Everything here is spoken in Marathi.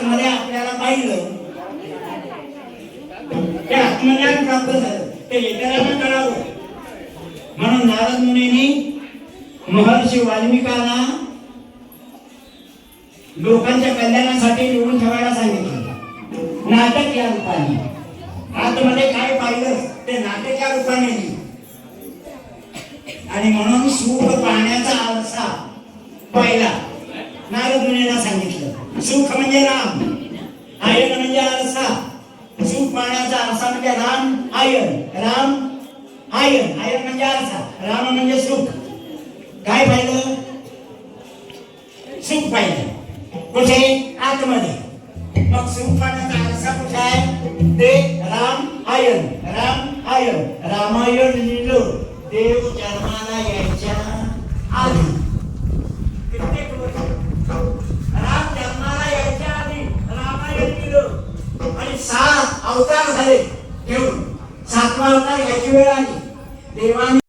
आतमध्ये आपल्याला पाहिलं. ते आत्मज्ञान प्राप्त झालं. ते इतरांना कळावं म्हणून नारद मुनी महर्षी वाल्मिकाला लोकांच्या कल्याणासाठी लिहून ठेवायला सांगितलं. नाटक या रूपाने. आतमध्ये काय पाहिलं ते नाटक या रूपाने आणि म्हणून सुख पाहण्याचा आरसा नारद सांगितलं. सुख म्हणजे राम. आयन म्हणजे आरसा. सुख मानाचा आरसा म्हणजे राम आयन. राम आयन. आयन म्हणजे आरसा. राम म्हणजे सुख. काय पाहिलं? सुख पाहिलं. कुठे? आतमध्ये. मग सुख पाहण्याचा आरसा कुठे आहे? ते राम आयन. राम आयन. रामायण लिहिलं. राम जन्माला यायच्या आधी रामायण आणि सात अवतार झाले. घेऊन सातवा अवतार याची वेळ आली. देवाने